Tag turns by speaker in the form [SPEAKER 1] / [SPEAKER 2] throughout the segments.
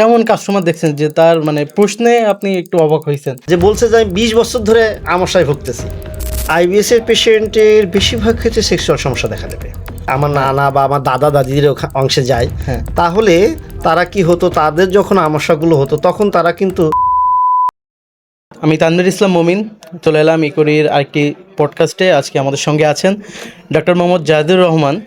[SPEAKER 1] কেমন কাস্টমার দেখছেন যে তার মানে প্রশ্নে আপনি একটু অবাক হয়েছেন?
[SPEAKER 2] যে বলছে যে আমি বিশ বছর ধরে আমাশায় ভুগতেছি আইবিএস এর পেশেন্টের বেশিরভাগ ক্ষেত্রে সেক্সুয়াল সমস্যা দেখা দেবে। আমার নানা বা আমার দাদা দাদিদের অংশে যায়।
[SPEAKER 1] হ্যাঁ।
[SPEAKER 2] তাহলে তারা কি হতো? তাদের যখন আমাশাগুলো হতো তখন তারা কিন্তু
[SPEAKER 1] আমি তানভীর ইসলাম মমিন চলে এলাম ইকরির আরেকটি পডকাস্টে আজকে আমাদের সঙ্গে আছেন ডক্টর মোহাম্মদ জাহিদুর রহমান।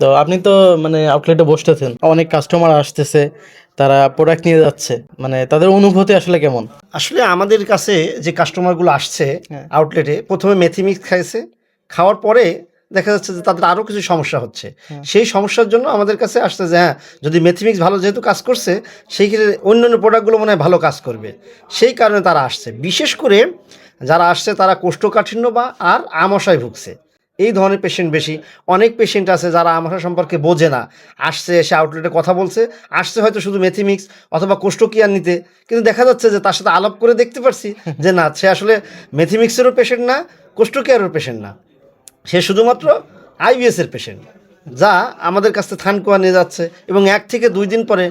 [SPEAKER 1] তো আপনি তো মানে আউটলেটে বসতেছেন। অনেক কাস্টমার আসতেছে। তারা প্রোডাক্ট নিয়ে যাচ্ছে। মানে তাদের অনুভূতি আসলে কেমন?
[SPEAKER 2] আসলে আমাদের কাছে যে কাস্টমারগুলো আসছে
[SPEAKER 1] হ্যাঁ।
[SPEAKER 2] আউটলেটে প্রথমে মেথিমিক্স খাইছে। খাওয়ার পরে দেখা যাচ্ছে যে তাদের আরও কিছু সমস্যা হচ্ছে।
[SPEAKER 1] হ্যাঁ।
[SPEAKER 2] সেই সমস্যার জন্য আমাদের কাছে আসছে যে হ্যাঁ যদি মেথিমিক্স ভালো যেহেতু কাজ করছে সেই ক্ষেত্রে অন্যান্য প্রোডাক্টগুলো মনে হয় ভালো কাজ করবে। সেই কারণে তারা আসছে। বিশেষ করে যারা আসছে তারা কোষ্ঠকাঠিন্য বা আর আমশায় ভুগছে। এই ধরনের পেশেন্ট বেশি। অনেক পেশেন্ট আছে যারা আমাশা সম্পর্কে বোঝে না। আসছে এসে আউটলেটে কথা বলছে আসছে হয়তো শুধু মেথিমিক্স অথবা কোষ্ঠকিয়ার নিতে। কিন্তু দেখা যাচ্ছে যে তার সাথে আলাপ করে দেখতে পারছি যে না সে আসলে মেথিমিক্সেরও পেশেন্ট না কোষ্ঠকিয়ারের পেশেন্ট না। সে শুধুমাত্র আইবিএসের পেশেন্ট যা আমাদের কাছ থেকে থানকুয়া নিয়ে যাচ্ছে এবং এক থেকে দুই দিন পরে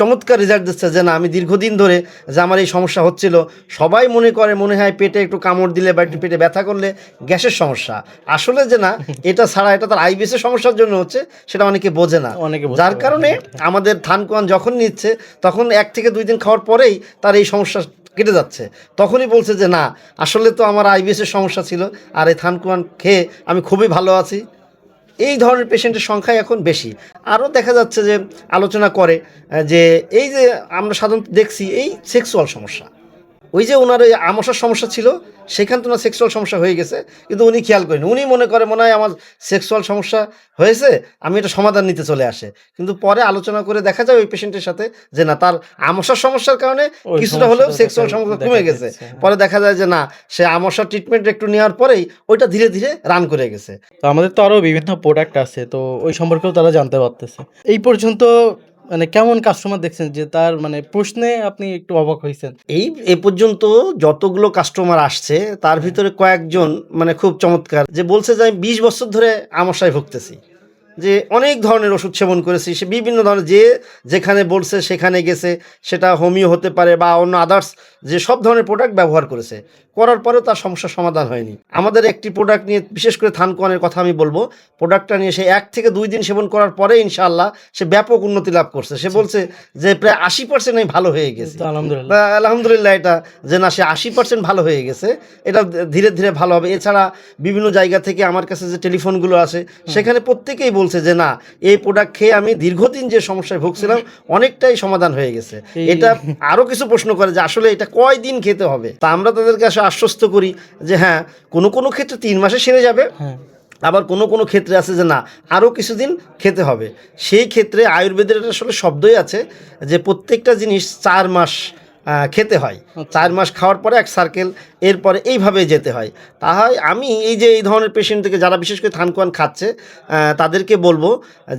[SPEAKER 2] চমৎকার রেজাল্ট দিচ্ছে যে না আমি দীর্ঘদিন ধরে যে আমার এই সমস্যা হচ্ছিল সবাই মনে করে মনে হয় পেটে একটু কামড় দিলে বা একটু পেটে ব্যথা করলে গ্যাসের সমস্যা। আসলে যে না এটা ছাড়া এটা তার আইবিএসের সমস্যার জন্য হচ্ছে সেটা অনেকে বোঝে না। যার কারণে আমাদের থানকুয়ান যখন নিচ্ছে তখন এক থেকে দুই দিন খাওয়ার পরেই তার এই সমস্যা কেটে যাচ্ছে। তখনই বলছে যে না আসলে তো আমার আইবিএসের সমস্যা ছিল আর এই থানকুয়ান খেয়ে আমি খুবই ভালো আছি। এই ধরনের পেশেন্টের সংখ্যাই এখন বেশি। আরও দেখা যাচ্ছে যে আলোচনা করে যে এই যে আমরা সাধারণত দেখছি এই সেক্সুয়াল সমস্যা। ওই যে ওনার ওই আমসার সমস্যা ছিল সেখান তো ওনার সেক্সুয়াল সমস্যা হয়ে গেছে কিন্তু উনি খেয়াল করেন উনি মনে করে মনে হয় আমার সেক্সুয়াল সমস্যা হয়েছে আমি এটা সমাধান নিতে চলে আসে। কিন্তু পরে আলোচনা করে দেখা যায় ওই পেশেন্টের সাথে যে না তার আমসার সমস্যার কারণে কিছুটা হলেও সেক্সুয়াল সমস্যা কমে গেছে।
[SPEAKER 1] হ্যাঁ।
[SPEAKER 2] পরে দেখা যায় যে না সে আমসার ট্রিটমেন্ট একটু নেওয়ার পরেই ওইটা ধীরে ধীরে রান করে গেছে।
[SPEAKER 1] তো আমাদের তো আরও বিভিন্ন প্রোডাক্ট আছে তো ওই সম্পর্কেও তারা জানতে পারতেছে। এই পর্যন্ত মানে কেমন কাস্টমার দেখছেন যে তার মানে প্রশ্নে আপনি একটু অবাক হয়েছেন?
[SPEAKER 2] এই, এ পর্যন্ত যতগুলো কাস্টমার আসছে, তার ভিতরে কয়েকজন মানে খুব চমৎকার যে বলছে যে আমি বিশ বছর ধরে আমাশায় ভুগতেছি। যে অনেক ধরনের ওষুধ সেবন করেছি সে বিভিন্ন ধরনের যে যেখানে বলছে সেখানে গেছে সেটা হোমিও হতে পারে বা অন্য আদার্স যে সব ধরনের প্রোডাক্ট ব্যবহার করেছে। করার পরেও তার সমস্যার সমাধান হয়নি। আমাদের একটি প্রোডাক্ট নিয়ে বিশেষ করে থানকোয়ানের কথা আমি বলব প্রোডাক্টটা নিয়ে সে এক থেকে দুই দিন সেবন করার পরে ইনশাআল্লাহ সে ব্যাপক উন্নতি লাভ করছে। সে বলছে যে প্রায় আশি পার্সেন্ট আমি ভালো হয়ে গেছে।
[SPEAKER 1] আলহামদুলিল্লাহ।
[SPEAKER 2] আলহামদুলিল্লাহ এটা যে না সে আশি পার্সেন্ট ভালো হয়ে গেছে। এটা ধীরে ধীরে ভালো হবে। এছাড়া বিভিন্ন জায়গা থেকে আমার কাছে যে টেলিফোনগুলো আছে সেখানে প্রত্যেকেই বলছে যে না এই প্রোডাক্ট খেয়ে আমি দীর্ঘদিন যে সমস্যায় ভুগছিলাম অনেকটাই সমাধান হয়ে গেছে। এটা আরও কিছু প্রশ্ন করে যে আসলে এটা কয় দিন খেতে হবে? তা আমরা তাদেরকে আসলে আশ্বস্ত করি যে হ্যাঁ কোনো কোনো ক্ষেত্রে তিন মাসে সেরে যাবে।
[SPEAKER 1] হ্যাঁ।
[SPEAKER 2] আবার কোনো কোনো ক্ষেত্রে আছে যে না আরও কিছুদিন খেতে হবে। সেই ক্ষেত্রে আয়ুর্বেদের আসলে শব্দই আছে যে প্রত্যেকটা জিনিস চার মাস খেতে হয়। চার মাস খাওয়ার পরে এক সার্কেল এরপরে এইভাবে যেতে হয়। তাই আমি এই যে এই ধরনের পেশেন্ট থেকে যারা বিশেষ করে থানকুয়ান খাচ্ছে তাদেরকে বলব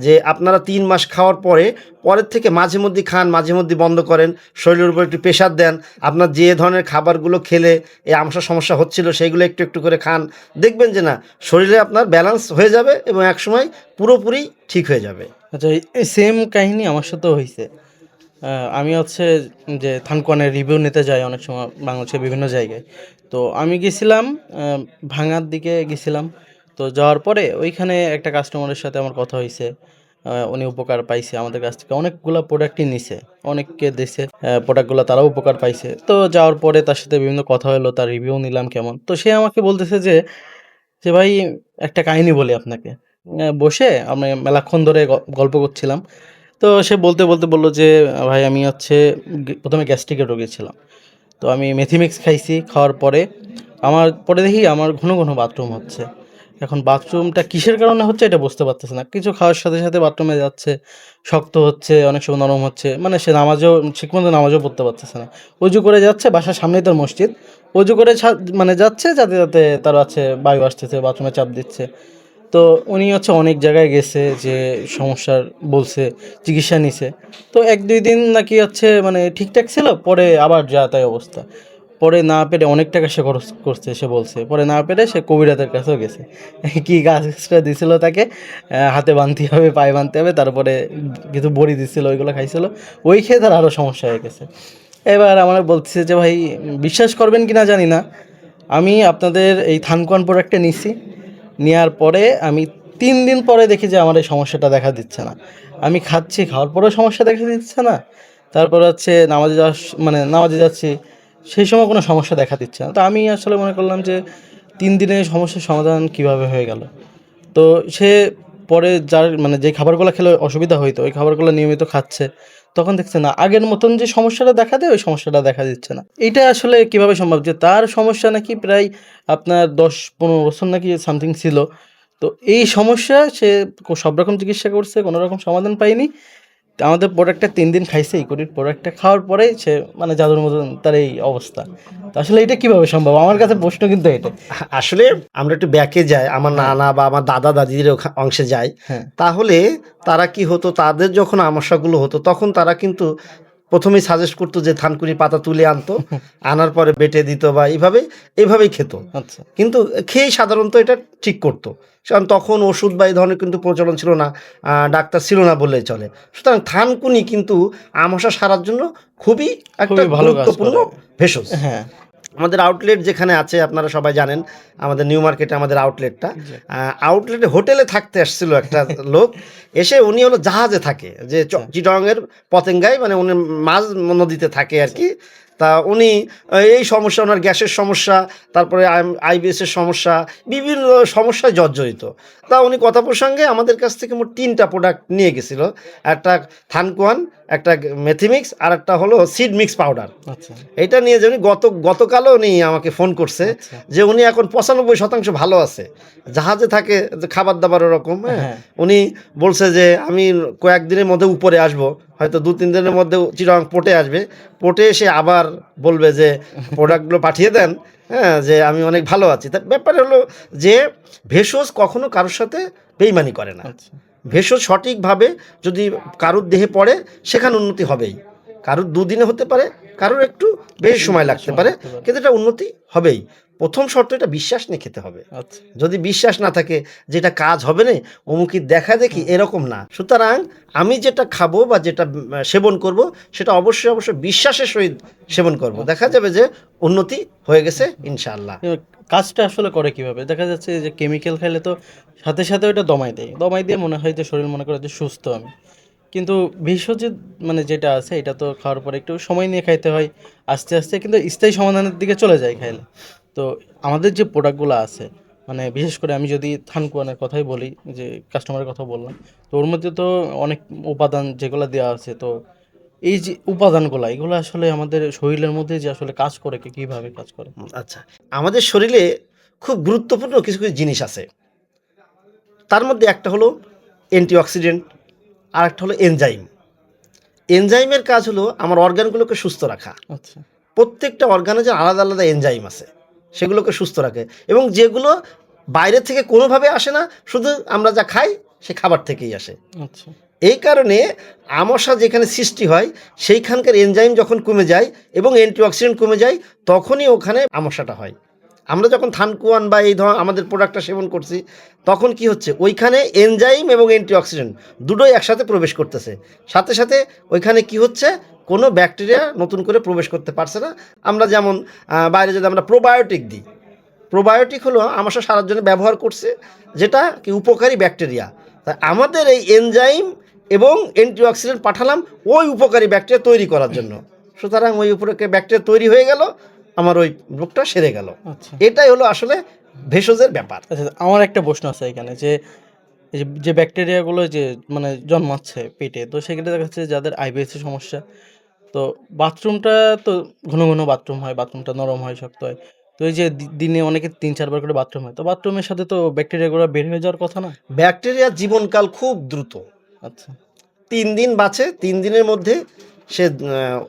[SPEAKER 2] যে আপনারা তিন মাস খাওয়ার পরে পরের থেকে মাঝে মধ্যে খান মাঝে মধ্যে বন্ধ করেন শরীরের উপর একটু প্রেশার দেন আপনার যে ধরনের খাবারগুলো খেলে এই আমসার সমস্যা হচ্ছিল সেইগুলো একটু একটু করে খান। দেখবেন যে না শরীরে আপনার ব্যালেন্স হয়ে যাবে এবং একসময় পুরোপুরি ঠিক হয়ে যাবে।
[SPEAKER 1] আচ্ছা এই সেম কাহিনী আমার সাথেও হয়েছে আমি হচ্ছে যে থানকনের রিভিউ নিতে যাই অনেক সময় বাংলাদেশের বিভিন্ন জায়গায়। তো আমি গেছিলাম ভাঙার দিকে গেছিলাম। তো যাওয়ার পরে ওইখানে একটা কাস্টমারের সাথে আমার কথা হয়েছে উনি উপকার পাইছে আমাদের কাছ থেকে। অনেকগুলো প্রোডাক্টই নিছে, অনেককে দিছে প্রোডাক্টগুলো তারাও উপকার পাইছে। তো যাওয়ার পরে তার সাথে বিভিন্ন কথা হলো তার রিভিউ নিলাম কেমন। তো সে আমাকে বলতেছে যে যে ভাই, একটা কাহিনী বলি আপনাকে। বসে আমি মেলাক্ষণ ধরে গল্প করছিলাম। তো সে বলতে বলতে বলল যে, ভাই, আমি হচ্ছে প্রথমে গ্যাস্ট্রিকের রোগী ছিলাম। তো আমি মেথিমিক্স খাইছি খাওয়ার পরে। আমার, পরে দেখি আমার ঘন ঘন বাথরুম হচ্ছে। এখন বাথরুমটা কিসের কারণে হচ্ছে এটা বুঝতে পারতেছে না। কিছু খাওয়ার সাথে সাথে বাথরুমে যাচ্ছে, শক্ত হচ্ছে, অনেক সময় নরম হচ্ছে। মানে সে নামাজও, ঠিকমতো নামাজও পড়তে পারতেছে না। অজু করে যাচ্ছে, বাসার সামনেই তার মসজিদ। অজু করে মানে যাচ্ছে, যাতে যাতে তার আছে বায়ু আসতেছে বাথরুমে চাপ দিচ্ছে। তো উনি হচ্ছে অনেক জায়গায় গেছে যে সমস্যার বলছে, চিকিৎসা নিছে। তো এক দুই দিন নাকি হচ্ছে মানে ঠিকঠাক ছিল, পরে আবার যা তাই অবস্থা। পরে না পেরে অনেক টাকা সে খরচ করছে, সে বলছে। পরে না পেরে সে কবিরাতের কাছেও গেছে। কি গাছটা দিছিল তাকে? হাতে বাঁধতে হবে, পায়ে বাঁধতে হবে, তারপরে কিছু বড়ি দিছিল, ওইগুলো খাইছিল। ওই খেয়ে তার আরও সমস্যা হয়ে গেছে। এবার আমার বলছে যে, ভাই, বিশ্বাস করবেন কি না জানি না। আমি আপনাদের এই থানকোয়ান প্রোডাক্টটা নিছি। নেওয়ার পরে আমি তিন দিন পরে দেখি যে আমার এই সমস্যাটা দেখা দিচ্ছে না। আমি খাচ্ছি, খাওয়ার পরেও সমস্যা দেখা দিচ্ছে না। তারপর হচ্ছে নামাজে যাওয়ার মানে নামাজে যাচ্ছি, সেই সময় কোনো সমস্যা দেখা দিচ্ছে না। তো আমি আসলে মনে করলাম যে তিন দিনে সমস্যার সমাধান কীভাবে হয়ে গেল? তো সে পরে যার মানে যে খাবারগুলো খেলে অসুবিধা হইতো, ওই খাবারগুলো নিয়মিত খাচ্ছে, তখন দেখছে না। আগের মতন যে সমস্যাটা দেখা দেয়, ওই সমস্যাটা দেখা দিচ্ছে না। এটা আসলে কীভাবে সম্ভব? যে তার সমস্যা নাকি প্রায় আপনার দশ পনেরো বছর নাকি সামথিং ছিল। তো এই সমস্যা সে সব রকম চিকিৎসা করছে, কোনো রকম সমাধান পায়নি। আমাদের প্রোডাক্টটা তিন দিন খাইছে এই কোটির প্রোডাক্টটা খাওয়ার পরে সে মানে জাদুর মতন তার এই অবস্থা। তো আসলে এটা কীভাবে সম্ভব? আমার কাছে প্রশ্ন কিন্তু এটা।
[SPEAKER 2] আসলে আমরা একটু ব্যাকে যাই আমার নানা বা আমার দাদা দাদিদের অংশে যাই
[SPEAKER 1] হ্যাঁ।
[SPEAKER 2] তাহলে তারা কি হতো? তাদের যখন আমাশাগুলো হতো তখন তারা কিন্তু প্রথমেই সাজেস্ট করতো যে থানকুনি পাতা তুলে আনতো আনার পরে বেটে দিত বা এইভাবে এইভাবেই খেত।
[SPEAKER 1] আচ্ছা।
[SPEAKER 2] কিন্তু খেয়েই সাধারণত এটা ঠিক করতো। কারণ তখন ওষুধ বা এই ধরনের কিন্তু প্রচলন ছিল না ডাক্তার ছিল না বললেই চলে। সুতরাং থানকুনি কিন্তু আমাশা সারার জন্য খুবই একটা
[SPEAKER 1] ভালো
[SPEAKER 2] গুরুত্বপূর্ণ ভেষজ।
[SPEAKER 1] হ্যাঁ।
[SPEAKER 2] আমাদের আউটলেট যেখানে আছে আপনারা সবাই জানেন আমাদের নিউ মার্কেটে আমাদের আউটলেটটা আউটলেটে হোটেলে থাকতে আসছিল একটা লোক এসে উনি হলো জাহাজে থাকে যে চিটংয়ের পতেঙ্গায় মানে উনি মাছ নদীতে থাকে আর কি। তা উনি এই সমস্যা ওনার গ্যাসের সমস্যা তারপরে আইবিএসের সমস্যা বিভিন্ন সমস্যায় জর্জরিত। তা উনি কথা প্রসঙ্গে আমাদের কাছ থেকে মোট তিনটা প্রোডাক্ট নিয়ে গেছিল। একটা থানকুয়ান একটা মেথিমিক্স আর একটা হলো সিড মিক্স পাউডার এটা নিয়ে যে উনি গত গতকালও উনি আমাকে ফোন করছে
[SPEAKER 1] আচ্ছা।
[SPEAKER 2] যে উনি এখন পঁচানব্বই শতাংশ ভালো আছে। জাহাজে থাকে খাবার দাবার ওরকম হ্যাঁ?
[SPEAKER 1] হ্যাঁ।
[SPEAKER 2] উনি বলছে যে আমি কয়েকদিনের মধ্যে উপরে আসব। হয়তো দু তিন দিনের মধ্যে চিরং পোটে আসবে। পোটে এসে আবার বলবে যে প্রোডাক্টগুলো পাঠিয়ে দেন হ্যাঁ যে আমি অনেক ভালো আছি। তার ব্যাপার হলো যে ভেষজ কখনো কারোর সাথে বেইমানি করে না।
[SPEAKER 1] আচ্ছা।
[SPEAKER 2] ভেষজ সঠিকভাবে যদি কারুর দেহে পড়ে সেখানে উন্নতি হবেই। কারুর দুদিনে হতে পারে কারোর একটু বেশি সময় লাগতে পারে কিন্তু এটা উন্নতি হবেই। প্রথম শর্ত এটা বিশ্বাস নিয়ে খেতে হবে।
[SPEAKER 1] আচ্ছা।
[SPEAKER 2] যদি বিশ্বাস না থাকে যেটা কাজ হবে না অমুকি দেখা দেখি এরকম না। সুতরাং আমি যেটা খাব বা যেটা সেবন করব সেটা অবশ্যই অবশ্যই বিশ্বাসের সহিত সেবন করব। দেখা যাবে যে উন্নতি হয়ে গেছে ইনশাআল্লাহ।
[SPEAKER 1] কাজটা আসলে করে কীভাবে? দেখা যাচ্ছে যে কেমিক্যাল খাইলে তো সাথে সাথে ওটা দমাই দেয়। দমাই দিয়ে মনে হয় যে শরীর মনে করে যে সুস্থ আমি। কিন্তু ভেষজ মানে যেটা আছে, এটা তো খাওয়ার পরে একটু সময় নিয়ে খাইতে হয়। আস্তে আস্তে কিন্তু স্থায়ী সমাধানের দিকে চলে যায় খাইলে। তো আমাদের যে প্রোডাক্টগুলো আছে মানে বিশেষ করে আমি যদি থানকুয়ানের কথাই বলি, যে কাস্টমারের কথা বললাম, তো ওর মধ্যে তো অনেক উপাদান যেগুলো দেওয়া আছে, তো এই যে উপাদানগুলো, এগুলো আসলে আমাদের শরীরের মধ্যে যে আসলে কাজ করে কীভাবে কাজ করে?
[SPEAKER 2] আচ্ছা। আমাদের শরীরে খুব গুরুত্বপূর্ণ কিছু কিছু জিনিস আছে। তার মধ্যে একটা হলো অ্যান্টিঅক্সিডেন্ট আর একটা হলো এনজাইম এনজাইমের কাজ হলো আমার অর্গানগুলোকে সুস্থ রাখা।
[SPEAKER 1] আচ্ছা।
[SPEAKER 2] প্রত্যেকটা অর্গানে যে আলাদা আলাদা এনজাইম আছে সেগুলোকে সুস্থ রাখে এবং যেগুলো বাইরে থেকে কোনোভাবে আসে না শুধু আমরা যা খাই সে খাবার থেকেই আসে।
[SPEAKER 1] আচ্ছা।
[SPEAKER 2] এই কারণে আমশা যেখানে সৃষ্টি হয় সেইখানকার এনজাইম যখন কমে যায় এবং অ্যান্টিঅক্সিডেন্ট কমে যায় তখনই ওখানে আমশাটা হয়। আমরা যখন থানকুয়ান বা এই ধর আমাদের প্রোডাক্টটা সেবন করছি, তখন কি হচ্ছে? ওইখানে এনজাইম এবং অ্যান্টিঅক্সিডেন্ট দুটোই একসাথে প্রবেশ করতেছে। সাথে সাথে ওইখানে কি হচ্ছে? কোনো ব্যাকটেরিয়া নতুন করে প্রবেশ করতে পারছে না। আমরা যেমন বাইরে যদি আমরা প্রোবায়োটিক দিই প্রোবায়োটিক হলো আমাশা সারার জন্য ব্যবহার করছে, যেটা কি উপকারী ব্যাকটেরিয়া তা আমাদের এই এনজাইম এবং অ্যান্টিঅক্সিডেন্ট পাঠালাম ওই উপকারী ব্যাকটেরিয়া তৈরি করার জন্য। সুতরাং ওই উপকারী ব্যাকটেরিয়া তৈরি হয়ে গেল। আমার ওই রোগটা সেরে গেল।
[SPEAKER 1] আচ্ছা।
[SPEAKER 2] এটাই হলো আসলে ভেষজের ব্যাপার।
[SPEAKER 1] আচ্ছা আমার একটা প্রশ্ন আছে এখানে যে যে- ব্যাকটেরিয়াগুলো যে মানে জন্মাচ্ছে পেটে তো সেক্ষেত্রে দেখা যাচ্ছে যাদের আইবিএস এর সমস্যা তো বাথরুমটা তো ঘন ঘন বাথরুম হয় বাথরুমটা নরম হয় শক্ত হয়। তো এই যে দিনে অনেকে তিন চারবার করে বাথরুম হয় তো বাথরুমের সাথে তো ব্যাকটেরিয়াগুলো বের হয়ে যাওয়ার কথা না?
[SPEAKER 2] ব্যাকটেরিয়ার জীবনকাল খুব দ্রুত।
[SPEAKER 1] আচ্ছা।
[SPEAKER 2] তিন দিন বাঁচে তিন দিনের মধ্যে সে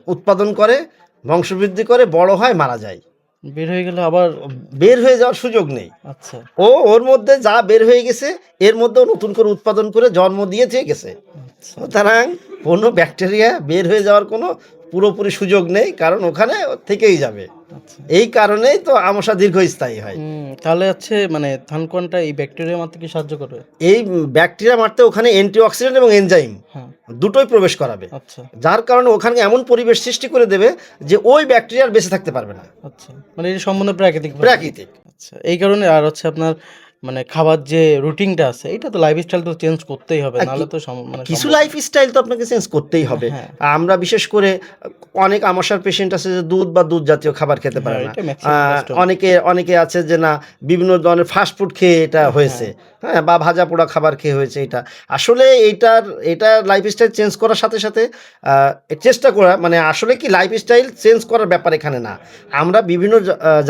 [SPEAKER 2] উৎপাদন করে বংশবৃদ্ধি করে বড় হয় মারা যায়।
[SPEAKER 1] বের হয়ে গেলে আবার
[SPEAKER 2] বের হয়ে যাওয়ার সুযোগ নেই।
[SPEAKER 1] আচ্ছা।
[SPEAKER 2] ও ওর মধ্যে যা বের হয়ে গেছে এর মধ্যে নতুন করে উৎপাদন করে জন্ম দিয়ে থেকে গেছে সুতরাং কোনো ব্যাকটেরিয়া বের হয়ে যাওয়ার কোনো পুরোপুরি সুযোগ নেই কারণ ওখানে থেকেই যাবে।
[SPEAKER 1] আচ্ছা
[SPEAKER 2] এই কারণেই তো আমসা দীর্ঘস্থায়ী হয়।
[SPEAKER 1] তাহলে হচ্ছে মানে থানকোয়ানটা এই ব্যাকটেরিয়া মারতে কি সাহায্য করবে?
[SPEAKER 2] এই ব্যাকটেরিয়া মারতে ওখানে অ্যান্টিঅক্সিডেন্ট এবং এনজাইম
[SPEAKER 1] হ্যাঁ।
[SPEAKER 2] দুটোই প্রবেশ করাবে।
[SPEAKER 1] আচ্ছা।
[SPEAKER 2] যার কারণে ওখানে এমন পরিবেশ সৃষ্টি করে দেবে যে ওই ব্যাকটেরিয়ার বেঁচে থাকতে পারবে না।
[SPEAKER 1] আচ্ছা। মানে এটা সম্বন্ধে প্রাকৃতিক।
[SPEAKER 2] প্রাকৃতিক।
[SPEAKER 1] আচ্ছা এই কারণে আর হচ্ছে আপনার মানে খাবার যে রুটিনটা আছে এটা তো লাইফস্টাইল তো চেঞ্জ করতেই হবে নাহলে তো মানে
[SPEAKER 2] কিছু
[SPEAKER 1] লাইফ
[SPEAKER 2] লাইফস্টাইল তো আপনাকে চেঞ্জ করতেই হবে।
[SPEAKER 1] হ্যাঁ।
[SPEAKER 2] আমরা বিশেষ করে অনেক আমাশার পেশেন্ট আছে যে দুধ বা দুধ জাতীয় খাবার খেতে পারে
[SPEAKER 1] হ্যাঁ,
[SPEAKER 2] না আহ,
[SPEAKER 1] customer।
[SPEAKER 2] অনেকে অনেকে আছে যে না বিভিন্ন ধরনের ফাস্টফুড খেয়ে এটা হয়েছে। হ্যাঁ বা ভাজা পোড়া খাবার খেয়ে হয়েছে এটা। আসলে এইটার এটা লাইফস্টাইল চেঞ্জ করার সাথে সাথে চেষ্টা করা মানে আসলে কি লাইফস্টাইল চেঞ্জ করার ব্যাপার এখানে না। আমরা বিভিন্ন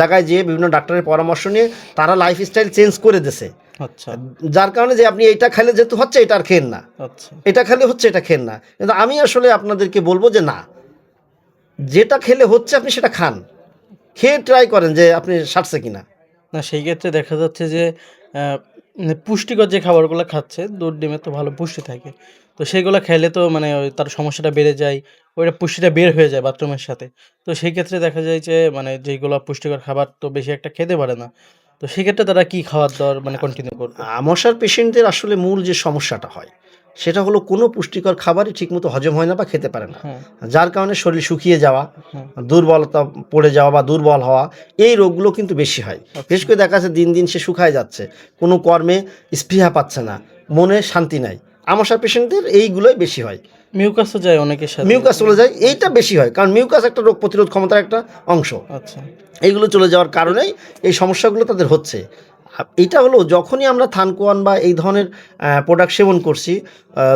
[SPEAKER 2] জায়গায় যেয়ে বিভিন্ন ডাক্তারের পরামর্শ নিয়ে তারা লাইফস্টাইল চেঞ্জ করে দিছে।
[SPEAKER 1] আচ্ছা।
[SPEAKER 2] যার কারণে যে আপনি এইটা খেলে যেহেতু হচ্ছে এটা আর খেন না।
[SPEAKER 1] আচ্ছা।
[SPEAKER 2] এটা খেলে হচ্ছে এটা খেন না। কিন্তু আমি আসলে আপনাদেরকে বলব যে না। যেটা খেলে হচ্ছে আপনি সেটা খান। খেয়ে ট্রাই করেন যে আপনি সারছে কিনা।
[SPEAKER 1] না সেই ক্ষেত্রে দেখা যাচ্ছে যে পুষ্টিকর যে খাবারগুলো খাচ্ছে দুধ ডিমে তো ভালো পুষ্টি থাকে। তো সেগুলো খেলে তো মানে ওই তার সমস্যাটা বেড়ে যায় ওইটা পুষ্টিটা বের হয়ে যায় বাথরুমের সাথে। তো সেই ক্ষেত্রে দেখা যায় যে মানে যেগুলো পুষ্টিকর খাবার তো বেশি একটা খেতে পারে না। তো সেক্ষেত্রে তারা কি খাওয়ার দাওয়ার মানে কন্টিনিউ করবে?
[SPEAKER 2] মশার পেশেন্টদের আসলে মূল যে সমস্যাটা হয় সেটা হলো কোনো পুষ্টিকর খাবারই ঠিকমতো হজম হয় না বা খেতে পারে না। যার কারণে শরীর শুকিয়ে যাওয়া দুর্বলতা পড়ে যাওয়া বা দুর্বল হওয়া এই রোগগুলো কিন্তু বেশি হয়। বিশেষ করে দেখা যাচ্ছে দিন দিন সে শুকায় যাচ্ছে কোনো কর্মে স্পৃহা পাচ্ছে না মনে শান্তি নাই। আমাশার পেশেন্টদের এইগুলোই বেশি হয়।
[SPEAKER 1] মিউকাসও যায় অনেকের সাথে।
[SPEAKER 2] মিউকাস চলে যায় এইটা বেশি হয় কারণ মিউকাস একটা রোগ প্রতিরোধ ক্ষমতার একটা অংশ।
[SPEAKER 1] আচ্ছা।
[SPEAKER 2] এইগুলো চলে যাওয়ার কারণেই এই সমস্যাগুলো তাদের হচ্ছে। এইটা হলো যখনই আমরা থানকোয়ান বা এই ধরনের প্রোডাক্ট সেবন করছি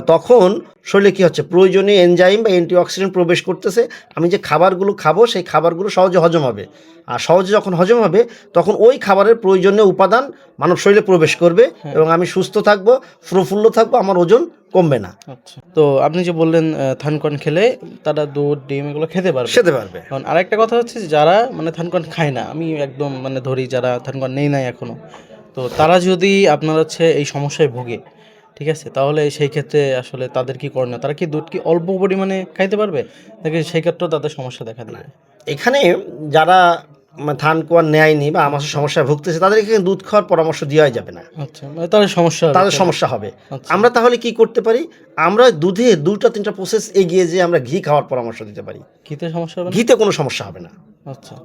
[SPEAKER 2] তখন শরীরে কী হচ্ছে? প্রয়োজনীয় এনজাইম বা অ্যান্টিঅক্সিডেন্ট প্রবেশ করতেছে। আমি যে খাবারগুলো খাব সেই খাবারগুলো সহজে হজম হবে। আর সহজে যখন হজম হবে তখন ওই খাবারের প্রয়োজনীয় উপাদান মানব শরীরে প্রবেশ করবে এবং আমি সুস্থ থাকব প্রফুল্ল থাকব আমার ওজন কমবে না।
[SPEAKER 1] আচ্ছা। তো আপনি যে বললেন থানকন খেলে তারা দুধ ডিম এগুলো খেতে পারবে।
[SPEAKER 2] খেতে পারবে।
[SPEAKER 1] এখন আরেকটা কথা হচ্ছে যারা মানে থানকন খায় না আমি একদম মানে ধরি যারা থানকন নেই নাই এখনও তো তারা যদি আপনার হচ্ছে এই সমস্যায় ভোগে ঠিক আছে? তাহলে সেই ক্ষেত্রে আসলে তাদের কি করণীয়? তারা কি দুধ কি অল্প পরিমাণে খাইতে পারবে? নাকি সেই ক্ষেত্রেও তাদের সমস্যা দেখা দেবে?
[SPEAKER 2] এখানে যারা মানে ধান কোয়ার নেয়নি বা আমার সমস্যায় ভুগতেছে তাদের এখানে দুধ খাওয়ার পরামর্শ দেওয়াই যাবে না।
[SPEAKER 1] আচ্ছা মানে তাদের সমস্যা
[SPEAKER 2] তাদের সমস্যা হবে।
[SPEAKER 1] আচ্ছা।
[SPEAKER 2] আমরা তাহলে কি করতে পারি? আমরা দুধে দুটা তিনটা প্রসেস এগিয়ে যে আমরা ঘি খাওয়ার পরামর্শ দিতে পারি।
[SPEAKER 1] ঘিতে সমস্যা হবে
[SPEAKER 2] ঘিতে কোনো সমস্যা হবে না।
[SPEAKER 1] আচ্ছা।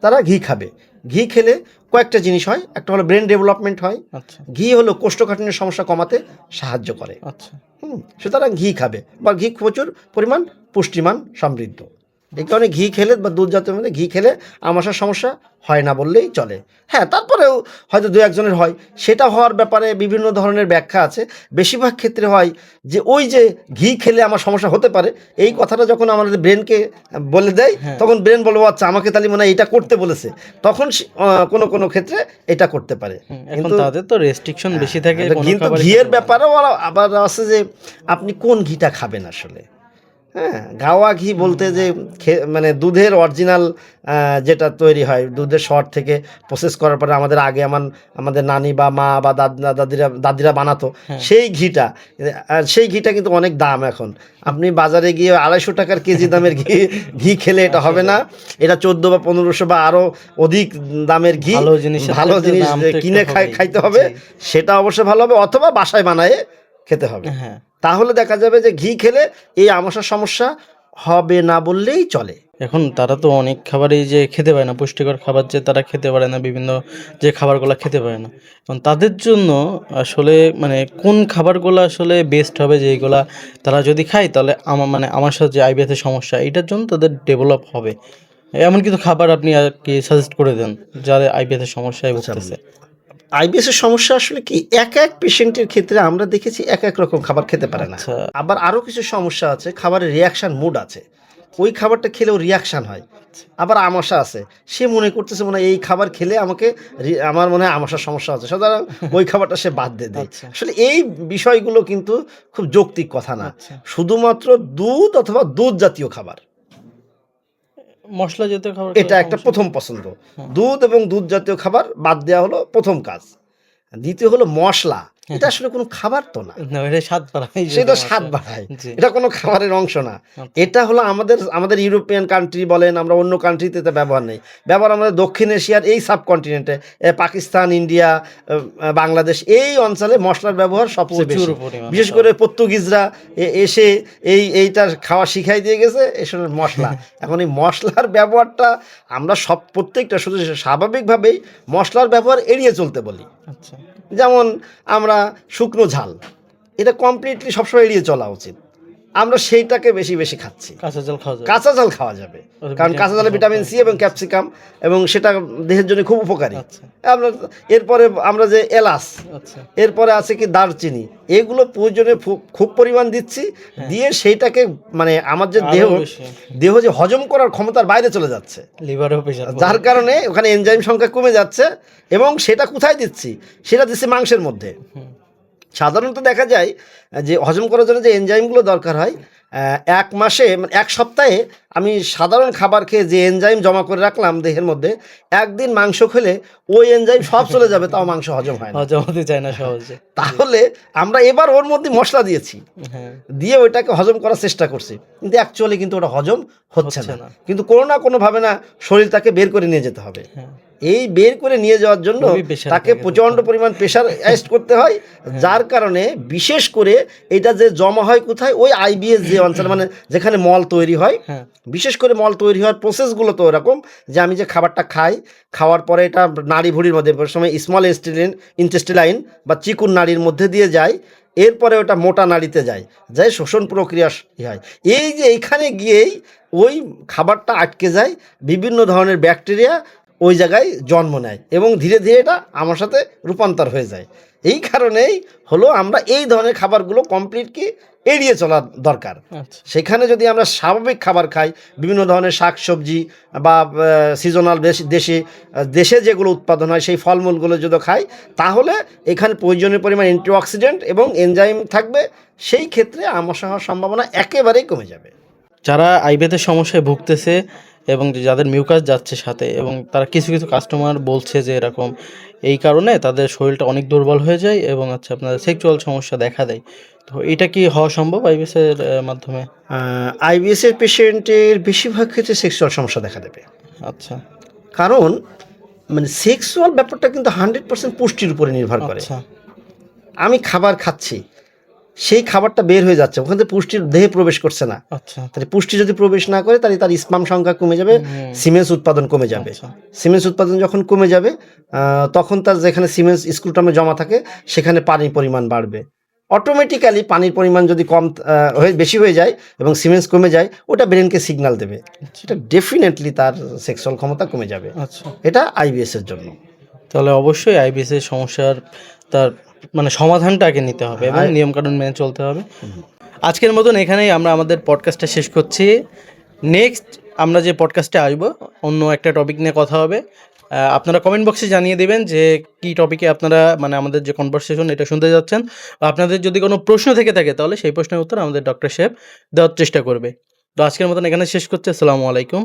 [SPEAKER 2] তারা ঘি খাবে। ঘি খেলে কয়েকটা জিনিস হয়। একটা হলো ব্রেন ডেভেলপমেন্ট হয়।
[SPEAKER 1] আচ্ছা।
[SPEAKER 2] ঘি হলো কোষ্ঠকাঠিন্যের সমস্যা কমাতে সাহায্য করে।
[SPEAKER 1] আচ্ছা।
[SPEAKER 2] হুম সুতরাং ঘি খাবে। বা ঘি প্রচুর পরিমাণ পুষ্টিমান সমৃদ্ধ। এই কারণে ঘি খেলে বা দুধ জাতীয় মধ্যে ঘি খেলে আমাশার সমস্যা হয় না বললেই চলে। হ্যাঁ তারপরেও হয়তো দু একজনের হয়। সেটা হওয়ার ব্যাপারে বিভিন্ন ধরনের ব্যাখ্যা আছে। বেশিরভাগ ক্ষেত্রে হয় যে ওই যে ঘি খেলে আমার সমস্যা হতে পারে এই কথাটা যখন আমাদের ব্রেনকে বলে দেয়
[SPEAKER 1] হ্যাঁ।
[SPEAKER 2] তখন ব্রেন বলব আচ্ছা আমাকে তাহলে মনে হয় এটা করতে বলেছে। তখন কোনো কোনো ক্ষেত্রে এটা করতে পারে।
[SPEAKER 1] এখন তাদের তো রেস্ট্রিকশন বেশি থাকে
[SPEAKER 2] কিন্তু ঘিয়ের। ব্যাপারেও আবার আছে যে আপনি কোন ঘিটা খাবেন আসলে? হ্যাঁ গাওয়া ঘি বলতে যে মানে দুধের অরিজিনাল যেটা তৈরি হয় দুধের শর থেকে প্রসেস করার পরে আমাদের আগে আমার আমাদের নানি বা মা বা দাদা দাদিরা দাদিরা বানাতো
[SPEAKER 1] হ্যাঁ।
[SPEAKER 2] সেই ঘিটা আর সেই ঘিটা কিন্তু অনেক দাম এখন। আপনি বাজারে গিয়ে আড়াইশো টাকার কেজি দামের ঘি ঘি খেলে এটা হবে না। এটা চোদ্দ বা পনেরোশো বা আরও অধিক দামের ঘি
[SPEAKER 1] ভালো জিনিসের
[SPEAKER 2] ভালো জিনিস কিনে খাই খাইতে হবে। সেটা অবশ্যই ভালো হবে অথবা বাসায় বানায়ে খেতে হবে।
[SPEAKER 1] হ্যাঁ।
[SPEAKER 2] তাহলে দেখা যাবে যে ঘি খেলে এই আমাশার সমস্যা হবে না বললেই চলে।
[SPEAKER 1] এখন তারা তো অনেক খাবারই যে খেতে পারে না পুষ্টিকর খাবার যে তারা খেতে পারে না বিভিন্ন যে খাবারগুলো খেতে পারে না। এখন তাদের জন্য আসলে মানে কোন খাবারগুলো আসলে বেস্ট হবে যেগুলা তারা যদি খায় তাহলে আমার মানে আমার সাথে যে আইবিএসের সমস্যা এটার জন্য তাদের ডেভেলপ হবে। এমন কিছু খাবার আপনি আর কি সাজেস্ট করে দেন যারা আইবিএসের সমস্যায় ভুগতেছে।
[SPEAKER 2] আইবিএস এর সমস্যা আসলে কি? এক এক পেশেন্টের ক্ষেত্রে আমরা দেখেছি এক এক রকম খাবার খেতে পারে না।
[SPEAKER 1] আচ্ছা।
[SPEAKER 2] আবার আরও কিছু সমস্যা আছে খাবারের রিয়াকশন মুড আছে। ওই খাবারটা খেলেও রিয়াকশন হয়। আবার আমাশা আছে। সে মনে করতেছে মনে হয় এই খাবার খেলে আমাকে আমার মনে হয় আমাশার সমস্যা আছে। সুতরাং ওই খাবারটা সে বাদ দিয়ে দেয়।
[SPEAKER 1] আচ্ছা।
[SPEAKER 2] আসলে এই বিষয়গুলো কিন্তু খুব যৌক্তিক কথা না।
[SPEAKER 1] আচ্ছা।
[SPEAKER 2] শুধুমাত্র দুধ অথবা দুধ জাতীয় খাবার।
[SPEAKER 1] মশলা জাতীয় খাবার
[SPEAKER 2] এটা একটা প্রথম পছন্দ। দুধ এবং দুধ জাতীয় খাবার বাদ দেওয়া হলো প্রথম কাজ। দ্বিতীয় হলো মশলা। এটা আসলে কোনো খাবার তো না।
[SPEAKER 1] স্বাদ বাড়াই
[SPEAKER 2] সেটা স্বাদ বাড়ায়। এটা কোনো খাবারের অংশ না। এটা হলো আমাদের আমাদের ইউরোপিয়ান কান্ট্রি বলেন আমরা অন্য কান্ট্রিতে এটা ব্যবহার নেই। ব্যবহার আমাদের দক্ষিণ এশিয়ার এই সাবকন্টিনেন্টে পাকিস্তান ইন্ডিয়া বাংলাদেশ এই অঞ্চলে মশলার ব্যবহার সবচেয়ে বেশি। বিশেষ করে পর্তুগিজরা এসে এই এইটা খাওয়া শিখাই দিয়ে গেছে এসব মশলা। এখন এই মশলার ব্যবহারটা আমরা সব প্রত্যেকটা শুধু স্বাভাবিকভাবেই মশলার ব্যবহার এড়িয়ে চলতে বলি।
[SPEAKER 1] আচ্ছা।
[SPEAKER 2] যেমন আমরা শুকনো ঝাল এটা কমপ্লিটলি সবসময় এড়িয়ে চলা উচিত। আমরা সেইটাকে বেশি বেশি খাচ্ছি।
[SPEAKER 1] কাঁচা জল খাওয়া যায়
[SPEAKER 2] কাঁচা ঝাল খাওয়া যাবে। কারণ কাঁচা ঝালে ভিটামিন সি এবং ক্যাপসিকাম এবং সেটা দেহের জন্য খুব উপকারী।
[SPEAKER 1] আচ্ছা।
[SPEAKER 2] আমরা এরপরে আমরা যে এলাচ
[SPEAKER 1] আচ্ছা।
[SPEAKER 2] এরপরে আছে কি দারচিনি। এগুলো প্রয়োজনে খুব পরিমাণ দিচ্ছি। দিয়ে সেইটাকে মানে আমার যে দেহ দেহ যে হজম করার ক্ষমতার বাইরে চলে যাচ্ছে। যার কারণে ওখানে এনজাইম সংখ্যা কমে যাচ্ছে এবং সেটা কোথায় দিচ্ছি? সেটা দিচ্ছি মাংসের মধ্যে। সাধারণত দেখা যায় যে হজম করার জন্য যে এনজাইমগুলো দরকার হয় এক মাসে মানে এক সপ্তাহে আমি সাধারণ খাবার খেয়ে যে এনজাইম জমা করে রাখলাম দেহের মধ্যে একদিন মাংস খেলে ওই এনজাইম সব চলে যাবে তাও মাংস হজম হয়
[SPEAKER 1] হজম হতে চায় না সহজে।
[SPEAKER 2] তাহলে আমরা এবার ওর মধ্যে মশলা দিয়েছি
[SPEAKER 1] হ্যাঁ।
[SPEAKER 2] দিয়ে ওইটাকে হজম করার চেষ্টা করছি কিন্তু অ্যাকচুয়ালি কিন্তু ওটা হজম হচ্ছে না। কিন্তু কোনো না কোনোভাবে না শরীর তাকে বের করে নিয়ে যেতে হবে।
[SPEAKER 1] হ্যাঁ।
[SPEAKER 2] এই বের করে নিয়ে যাওয়ার জন্য তাকে প্রচণ্ড পরিমাণ প্রেশার অ্যাস্ট করতে হয় যার কারণে বিশেষ করে এটা যে জমা হয় কোথায় ওই আইবিএস যে অঞ্চল মানে যেখানে মল তৈরি হয়
[SPEAKER 1] হ্যাঁ।
[SPEAKER 2] বিশেষ করে মল তৈরি হওয়ার প্রসেসগুলো তো এরকম যে আমি যে খাবারটা খাই খাওয়ার পরে এটা নাড়ি ভুড়ির মধ্যে সময় স্মল ইন্টেস্টিন ইন্টেস্টিলাইন বা চিকুন নাড়ির মধ্যে দিয়ে যায় এরপরে ওটা মোটা নাড়িতে যায় যাই শোষণ প্রক্রিয়া হয়। এই যে এইখানে গিয়েই ওই খাবারটা আটকে যায় বিভিন্ন ধরনের ব্যাকটেরিয়া ওই জায়গায় জন্ম নেয় এবং ধীরে ধীরে এটা আমার সাথে রূপান্তর হয়ে যায়। এই কারণেই হলো আমরা এই ধরনের খাবারগুলো কমপ্লিটলি এড়িয়ে চলা দরকার।
[SPEAKER 1] আচ্ছা।
[SPEAKER 2] সেখানে যদি আমরা স্বাভাবিক খাবার খাই বিভিন্ন ধরনের শাকসবজি বা সিজনাল দেশে দেশে যেগুলো উৎপাদন হয় সেই ফলমূলগুলো যদি খাই তাহলে এখানে প্রয়োজনীয় পরিমাণ অ্যান্টিঅক্সিডেন্ট এবং এনজাইম থাকবে সেই ক্ষেত্রে আমসা হওয়ার সম্ভাবনা একেবারেই কমে যাবে।
[SPEAKER 1] যারা আইবেদের সমস্যায় ভুগতেছে এবং যে যাদের মিউকাস যাচ্ছে সাথে এবং তারা কিছু কিছু কাস্টমার বলছে যে এরকম এই কারণে তাদের শরীরটা অনেক দুর্বল হয়ে যায় এবং আচ্ছা আপনার সেক্সুয়াল সমস্যা দেখা দেয়। তো এটা কি হওয়া সম্ভব আইবিএসের মাধ্যমে?
[SPEAKER 2] আইবিএস এর পেশেন্টের বেশিরভাগ ক্ষেত্রে সেক্সুয়াল সমস্যা দেখা দেবে।
[SPEAKER 1] আচ্ছা।
[SPEAKER 2] কারণ মানে সেক্সুয়াল ব্যাপারটা কিন্তু হান্ড্রেড পার্সেন্ট পুষ্টির উপরে নির্ভর করে।
[SPEAKER 1] আচ্ছা।
[SPEAKER 2] আমি খাবার খাচ্ছি সেই খাবারটা বের হয়ে যাচ্ছে। ওখান থেকে পুষ্টির দেহে প্রবেশ করছে না।
[SPEAKER 1] আচ্ছা।
[SPEAKER 2] তাহলে পুষ্টি যদি প্রবেশ না করে তাহলে তার স্পাম সংখ্যা কমে যাবে সিমেন্স উৎপাদন কমে যাবে।
[SPEAKER 1] আচ্ছা।
[SPEAKER 2] সিমেন্স উৎপাদন যখন কমে যাবে তখন তার যেখানে সিমেন্স স্ক্রুটামে জমা থাকে সেখানে পানির পরিমাণ বাড়বে। অটোমেটিক্যালি পানির পরিমাণ যদি কম হয়ে বেশি হয়ে যায় এবং সিমেন্স কমে যায় ওটা ব্রেনকে সিগন্যাল দেবে। সেটা ডেফিনেটলি তার সেক্সুয়াল ক্ষমতা কমে যাবে।
[SPEAKER 1] আচ্ছা।
[SPEAKER 2] এটা আইবিএস এর জন্য।
[SPEAKER 1] তাহলে অবশ্যই আইবিএস এর সমস্যার তার মানে সমাধানটা আগে নিতে হবে এবং নিয়মকানুন মেনে চলতে হবে। আজকের মতন এখানেই আমরা আমাদের পডকাস্টটা শেষ করছি। নেক্সট আমরা যে পডকাস্টে আসব অন্য একটা টপিক নিয়ে কথা হবে। আপনারা কমেন্ট বক্সে জানিয়ে দেবেন যে কি টপিকে আপনারা মানে আমাদের যে কনভারসেশন এটা শুনতে যাচ্ছেন। বা আপনাদের যদি কোনো প্রশ্ন থেকে থাকে তাহলে সেই প্রশ্নের উত্তর আমাদের ডক্টর সাহেব দেওয়ার চেষ্টা করবে। তো আজকের মতন এখানে শেষ করছি। আসসালামু আলাইকুম।